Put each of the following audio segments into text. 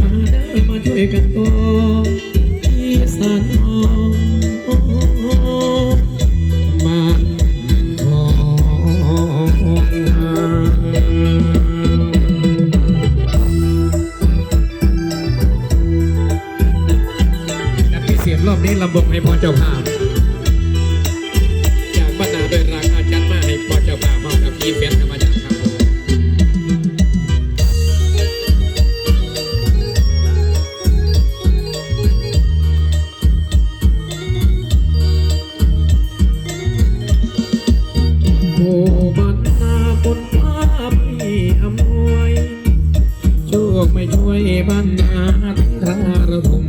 มาเด้อมาช่วยกันต่ออีสานทองบ้านทองและพิเศษรอบนี้ลำบกให้พ่อเจ้าภาพ โอ้บรรณาคนฟ้าพี่อำนวยโชคไม่ช่วยบรรณาทิ้งทาระทม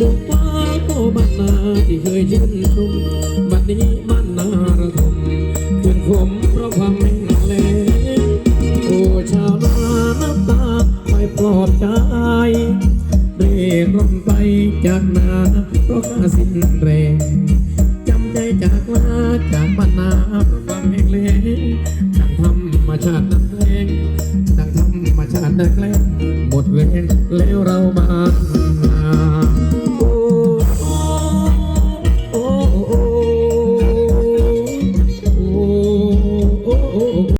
ดวงฟ้าโอ้บรรณาที่เคยชื่นชมบัดนี้บรรณาระทมขึ้นขมเพราะความแห้งแล้งโอ้ชาวนาน้ำตาไม่ปลอบใจเร่ร่อนไปจากนาเพราะข้าสิ้นแรงจำใจจากลาจากบ้าน ชาตินั้นแรงดังธรรมชาตินั้นแรงหมดแรง